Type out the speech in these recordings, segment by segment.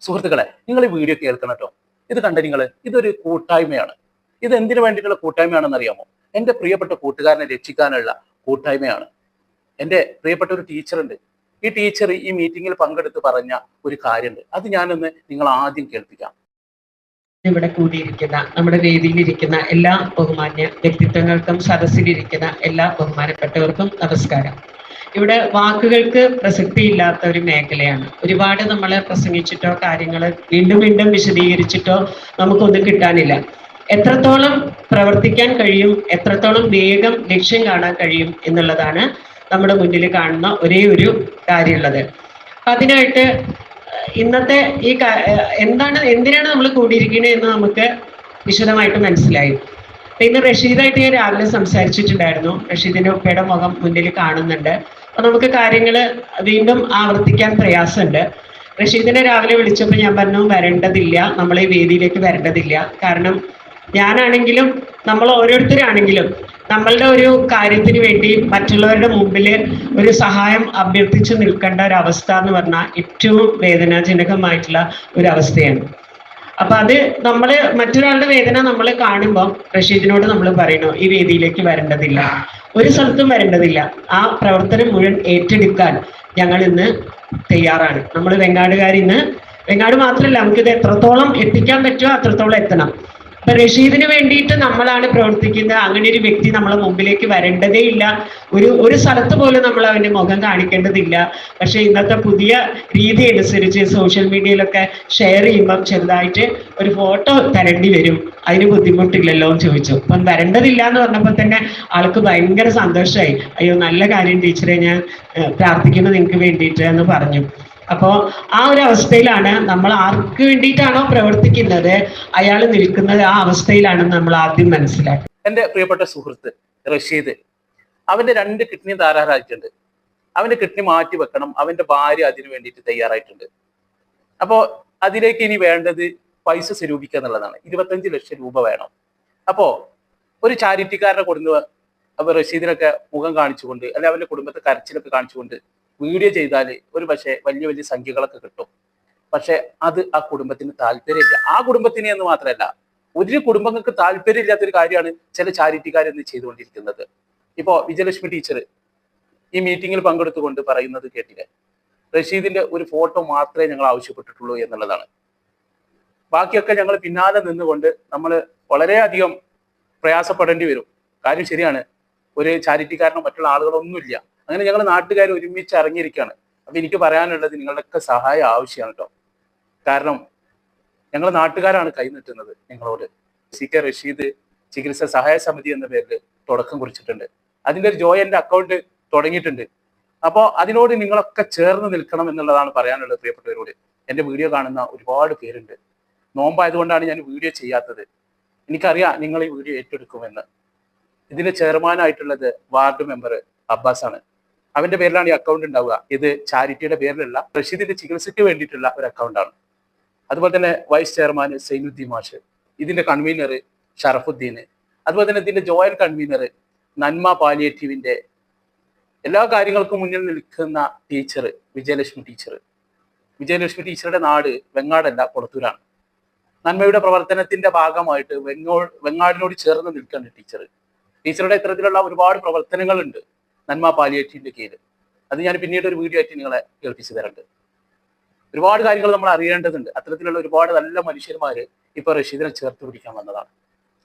സുഹൃത്തുക്കളെ നിങ്ങൾ ഈ വീഡിയോ കേൾക്കണം കേട്ടോ. ഇത് കണ്ട നിങ്ങൾ ഇതൊരു കൂട്ടായ്മയാണ്. ഇത് എന്തിനു വേണ്ടിയിട്ടുള്ള കൂട്ടായ്മയാണെന്ന് അറിയാമോ? എന്റെ പ്രിയപ്പെട്ട കൂട്ടുകാരനെ രക്ഷിക്കാനുള്ള കൂട്ടായ്മയാണ്. എന്റെ പ്രിയപ്പെട്ട ഒരു ടീച്ചറുണ്ട്. ഈ ടീച്ചർ ഈ മീറ്റിംഗിൽ പങ്കെടുത്ത് പറഞ്ഞ ഒരു കാര്യമുണ്ട്. അത് ഞാനൊന്ന് നിങ്ങൾ ആദ്യം കേൾപ്പിക്കാം. ഇവിടെ കൂടിയിരിക്കുന്ന നമ്മുടെ വേദിയിലിരിക്കുന്ന എല്ലാ ബഹുമാന്യ വ്യക്തിത്വങ്ങൾക്കും സദസ്സിലിരിക്കുന്ന എല്ലാ ബഹുമാനപ്പെട്ടവർക്കും നമസ്കാരം. ഇവിടെ വാക്കുകൾക്ക് പ്രസക്തിയില്ലാത്ത ഒരു മേഖലയാണ്. ഒരുപാട് നമ്മൾ പ്രസംഗിച്ചിട്ടോ കാര്യങ്ങൾ വീണ്ടും വീണ്ടും വിശദീകരിച്ചിട്ടോ നമുക്കൊന്നും കിട്ടാനില്ല. എത്രത്തോളം പ്രവർത്തിക്കാൻ കഴിയും എത്രത്തോളം വേഗം ലക്ഷ്യം കാണാൻ കഴിയും എന്നുള്ളതാണ് നമ്മുടെ മുന്നിൽ കാണുന്ന ഒരേ ഒരു കാര്യമുള്ളത്. അപ്പൊ അതിനായിട്ട് ഇന്നത്തെ ഈ എന്താണ് എന്തിനാണ് നമ്മൾ കൂടിയിരിക്കുന്നത് എന്ന് നമുക്ക് വിശദമായിട്ട് മനസ്സിലായി. ഇന്ന് റഷീദായിട്ട് ഞാൻ രാവിലെ സംസാരിച്ചിട്ടുണ്ടായിരുന്നു. റഷീദിന്റെ ഉപ്പയുടെ മുഖം മുന്നിൽ കാണുന്നുണ്ട്. നമുക്ക് കാര്യങ്ങൾ വീണ്ടും ആവർത്തിക്കാൻ പ്രയാസമുണ്ട്. റഷീദിനെ രാവിലെ വിളിച്ചപ്പോൾ ഞാൻ പറഞ്ഞു വരേണ്ടതില്ല. നമ്മൾ ഈ വേദിയിലേക്ക് വരേണ്ടതില്ല. കാരണം ഞാനാണെങ്കിലും നമ്മൾ ഓരോരുത്തരാണെങ്കിലും നമ്മളുടെ ഒരു കാര്യത്തിന് വേണ്ടി മറ്റുള്ളവരുടെ മുമ്പിൽ ഒരു സഹായം അഭ്യർത്ഥിച്ചു നിൽക്കേണ്ട ഒരു അവസ്ഥ എന്ന് പറഞ്ഞാൽ ഏറ്റവും വേദനാജനകമായിട്ടുള്ള ഒരു അവസ്ഥയാണ് അപ്പൊ അത് നമ്മൾ മറ്റൊരാളുടെ വേദന നമ്മൾ കാണുമ്പോൾ റഷീദിനോട് നമ്മൾ പറയണു ഈ വേദിയിലേക്ക് വരേണ്ടതില്ല. ഒരു സ്ഥലത്തും വരേണ്ടതില്ല. ആ പ്രവർത്തനം മുഴുവൻ ഏറ്റെടുക്കാൻ ഞങ്ങൾ ഇന്ന് തയ്യാറാണ്. നമ്മൾ വെങ്ങാടുകാർ ഇന്ന് വെങ്ങാട് മാത്രമല്ല നമുക്കിത് എത്രത്തോളം എത്തിക്കാൻ പറ്റുമോ അത്രത്തോളം എത്തണം. ഇപ്പൊ റഷീദിന് വേണ്ടിയിട്ട് നമ്മളാണ് പ്രവർത്തിക്കുന്നത്. അങ്ങനെ ഒരു വ്യക്തി നമ്മളെ മുമ്പിലേക്ക് വരേണ്ടതേ ഇല്ല. ഒരു ഒരു സ്ഥലത്ത് പോലും നമ്മൾ അവന്റെ മുഖം കാണിക്കേണ്ടതില്ല. പക്ഷെ ഇന്നത്തെ പുതിയ രീതി അനുസരിച്ച് സോഷ്യൽ മീഡിയയിലൊക്കെ ഷെയർ ചെയ്യുമ്പം ചെറുതായിട്ട് ഒരു ഫോട്ടോ തരേണ്ടി വരും. അതിന് ബുദ്ധിമുട്ടില്ലല്ലോ എന്ന് ചോദിച്ചു. അപ്പം വരേണ്ടതില്ല എന്ന് പറഞ്ഞപ്പോൾ തന്നെ ആൾക്ക് ഭയങ്കര സന്തോഷമായി അയ്യോ നല്ല കാര്യം ടീച്ചറെ ഞാൻ പ്രാർത്ഥിക്കുന്നു നിങ്ങൾക്ക് വേണ്ടിയിട്ട് എന്ന് പറഞ്ഞു. അപ്പോ ആ ഒരു അവസ്ഥയിലാണ് നമ്മൾ ആർക്ക് വേണ്ടിയിട്ടാണോ പ്രവർത്തിക്കുന്നത്? അയാൾ നിൽക്കുന്നത് ആ അവസ്ഥയിലാണ് നമ്മൾ ആദ്യം മനസ്സിലാക്കുന്നത്. എന്റെ പ്രിയപ്പെട്ട സുഹൃത്ത് റഷീദ് അവന്റെ രണ്ട് കിഡ്നി ധാരാളമായിട്ടുണ്ട്. അവന്റെ കിഡ്നി മാറ്റി വെക്കണം അവന്റെ ഭാര്യ അതിനു വേണ്ടിയിട്ട് തയ്യാറായിട്ടുണ്ട്. അപ്പോൾ അതിലേക്ക് ഇനി വേണ്ടത് പൈസ സ്വരൂപിക്കുക എന്നുള്ളതാണ്. ഇരുപത്തഞ്ച് ലക്ഷം രൂപ വേണം. അപ്പോൾ ഒരു ചാരിറ്റിക്കാരനെ കൊടുന്ന് റഷീദിനൊക്കെ മുഖം കാണിച്ചുകൊണ്ട് അല്ലെ അവന്റെ കുടുംബത്തെ കരച്ചിലൊക്കെ കാണിച്ചുകൊണ്ട് വീഡിയോ ചെയ്താൽ ഒരു പക്ഷേ വലിയ വലിയ സംഖ്യകളൊക്കെ കിട്ടും. പക്ഷെ അത് ആ കുടുംബത്തിന് താല്പര്യമില്ല. ആ കുടുംബത്തിന് എന്ന് മാത്രമല്ല ഒരു കുടുംബങ്ങൾക്ക് താല്പര്യമില്ലാത്തൊരു കാര്യമാണ് ചില ചാരിറ്റിക്കാർ ഇന്ന് ചെയ്തുകൊണ്ടിരിക്കുന്നത്. ഇപ്പോ വിജയലക്ഷ്മി ടീച്ചർ ഈ മീറ്റിംഗിൽ പങ്കെടുത്തുകൊണ്ട് പറയുന്നത് കേട്ടില്ലേ? റഷീദിന്റെ ഒരു ഫോട്ടോ മാത്രമേ ഞങ്ങൾ ആവശ്യപ്പെട്ടിട്ടുള്ളൂ എന്നുള്ളതാണ്. ബാക്കിയൊക്കെ ഞങ്ങൾ പിന്നാലെ നിന്നുകൊണ്ട് നമ്മൾ വളരെയധികം പ്രയാസപ്പെടേണ്ടി വരും. കാര്യം ശരിയാണ് ഒരു ചാരിറ്റിക്കാരനോ മറ്റുള്ള ആളുകളൊന്നുമില്ല. അങ്ങനെ ഞങ്ങൾ നാട്ടുകാർ ഒരുമിച്ച് ഇറങ്ങിയിരിക്കുകയാണ് അപ്പൊ എനിക്ക് പറയാനുള്ളത് നിങ്ങളുടെയൊക്കെ സഹായം ആവശ്യമാണ് കേട്ടോ കാരണം ഞങ്ങൾ നാട്ടുകാരാണ് കൈനീട്ടുന്നത് ഞങ്ങളോട് സി കെ റഷീദ് ചികിത്സ സഹായ സമിതി എന്ന പേരിൽ തുടക്കം കുറിച്ചിട്ടുണ്ട്. അതിന്റെ ഒരു ജോയിന്റ് അക്കൗണ്ട് തുടങ്ങിയിട്ടുണ്ട്. അപ്പോൾ അതിനോട് നിങ്ങളൊക്കെ ചേർന്ന് നിൽക്കണം എന്നുള്ളതാണ് പറയാനുള്ളത് പ്രിയപ്പെട്ടവരോട്. എന്റെ വീഡിയോ കാണുന്ന ഒരുപാട് പേരുണ്ട്. നോമ്പായതുകൊണ്ടാണ് ഞാൻ വീഡിയോ ചെയ്യാത്തത്. എനിക്കറിയാം നിങ്ങൾ ഈ വീഡിയോ ഏറ്റെടുക്കുമെന്ന്. ഇതിന്റെ ചെയർമാനായിട്ടുള്ളത് വാർഡ് മെമ്പർ അബ്ബാസ് ആണ് അവന്റെ പേരിലാണ് ഈ അക്കൗണ്ട് ഉണ്ടാവുക. ഇത് ചാരിറ്റിയുടെ പേരിലുള്ള റഷീദിന്റെ ചികിത്സയ്ക്ക് വേണ്ടിയിട്ടുള്ള ഒരു അക്കൗണ്ടാണ് അതുപോലെ തന്നെ വൈസ് ചെയർമാൻ സൈനുദ്ദീൻ മാഷ് ഇതിന്റെ കൺവീനർ ഷറഫുദ്ദീന് അതുപോലെ തന്നെ ഇതിന്റെ ജോയിന്റ് കൺവീനർ നന്മ പാലിയേറ്റീവിന്റെ എല്ലാ കാര്യങ്ങൾക്കും മുന്നിൽ നിൽക്കുന്ന ടീച്ചർ വിജയലക്ഷ്മി ടീച്ചർ വിജയലക്ഷ്മി ടീച്ചറുടെ നാട് വെങ്ങാടല്ല കൊളത്തൂരാണ് നന്മയുടെ പ്രവർത്തനത്തിന്റെ ഭാഗമായിട്ട് വെങ്ങോ വെങ്ങാടിനോട് ചേർന്ന് നിൽക്കുന്ന ടീച്ചർ ടീച്ചറുടെ ഇത്തരത്തിലുള്ള ഒരുപാട് പ്രവർത്തനങ്ങളുണ്ട്. നന്മ പാലിയേറ്റീവിന്റെ കീഴിൽ. അത് ഞാൻ പിന്നീട് ഒരു വീഡിയോ ആയിട്ട് നിങ്ങളെ കേൾപ്പിച്ചു തരണ്ട്. ഒരുപാട് കാര്യങ്ങൾ നമ്മൾ അറിയേണ്ടതുണ്ട്. അത്തരത്തിലുള്ള ഒരുപാട് നല്ല മനുഷ്യന്മാര് ഇപ്പൊ റഷീദിനെ ചേർത്ത് പിടിക്കാൻ വന്നതാണ്.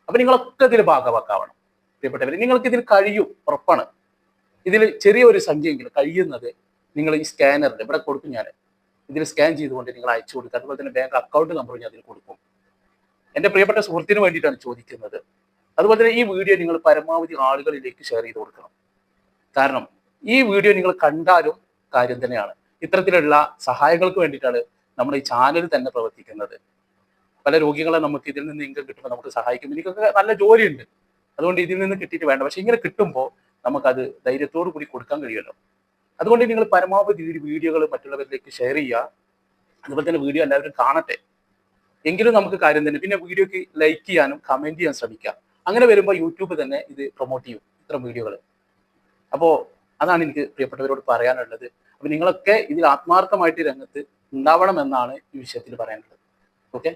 അപ്പൊ നിങ്ങളൊക്കെ ഇതിൽ ഭാഗവാക്കാവണം. പ്രിയപ്പെട്ടവർ നിങ്ങൾക്ക് ഇതിൽ കഴിയും ഉറപ്പാണ്. ഇതിൽ ചെറിയൊരു സംഖ്യയെങ്കിലും കഴിയുന്നത് നിങ്ങൾ ഈ സ്കാനറിൽ ഇവിടെ കൊടുക്കും ഞാൻ ഇതിൽ സ്കാൻ ചെയ്തുകൊണ്ട് നിങ്ങൾ അയച്ചു കൊടുക്കുക. അതുപോലെ തന്നെ ബാങ്ക് അക്കൗണ്ട് നമ്പർ ഞാൻ അതിൽ കൊടുക്കും. എന്റെ പ്രിയപ്പെട്ട സുഹൃത്തിന് വേണ്ടിയിട്ടാണ് ചോദിക്കുന്നത്. അതുപോലെ തന്നെ ഈ വീഡിയോ നിങ്ങൾ പരമാവധി ആളുകളിലേക്ക് ഷെയർ ചെയ്ത് കൊടുക്കണം. കാരണം ഈ വീഡിയോ നിങ്ങൾ കണ്ടാലും കാര്യം തന്നെയാണ്. ഇത്തരത്തിലുള്ള സഹായങ്ങൾക്ക് വേണ്ടിയിട്ടാണ് നമ്മൾ ഈ ചാനൽ തന്നെ പ്രവർത്തിക്കുന്നത്. പല രോഗികളെ നമുക്ക് ഇതിൽ നിന്ന് ഇൻകം കിട്ടുമ്പോൾ നമുക്ക് സഹായിക്കും. എനിക്കൊക്കെ നല്ല ജോലിയുണ്ട്. അതുകൊണ്ട് ഇതിൽ നിന്ന് കിട്ടിയിട്ട് വേണ്ട. പക്ഷെ ഇങ്ങനെ കിട്ടുമ്പോൾ നമുക്കത് ധൈര്യത്തോടു കൂടി കൊടുക്കാൻ കഴിയുമല്ലോ. അതുകൊണ്ട് നിങ്ങൾ പരമാവധി വീഡിയോകൾ മറ്റുള്ളവരിലേക്ക് ഷെയർ ചെയ്യുക. അതുപോലെ തന്നെ വീഡിയോ എല്ലാവരും കാണട്ടെ. എങ്കിലും നമുക്ക് കാര്യം തന്നെ. പിന്നെ വീഡിയോക്ക് ലൈക്ക് ചെയ്യാനും കമന്റ് ചെയ്യാൻ ശ്രമിക്കുക. അങ്ങനെ വരുമ്പോൾ യൂട്യൂബ് തന്നെ ഇത് പ്രൊമോട്ട് ചെയ്യും. ഇത്തരം വീഡിയോകൾ. അപ്പോൾ അതാണ് എനിക്ക് പ്രിയപ്പെട്ടവരോട് പറയാനുള്ളത്. അപ്പൊ നിങ്ങളൊക്കെ ഇതിൽ ആത്മാർത്ഥമായിട്ട് രംഗത്ത് ഉണ്ടാവണം എന്നാണ് ഈ വിഷയത്തിൽ പറയാനുള്ളത്. ഓക്കെ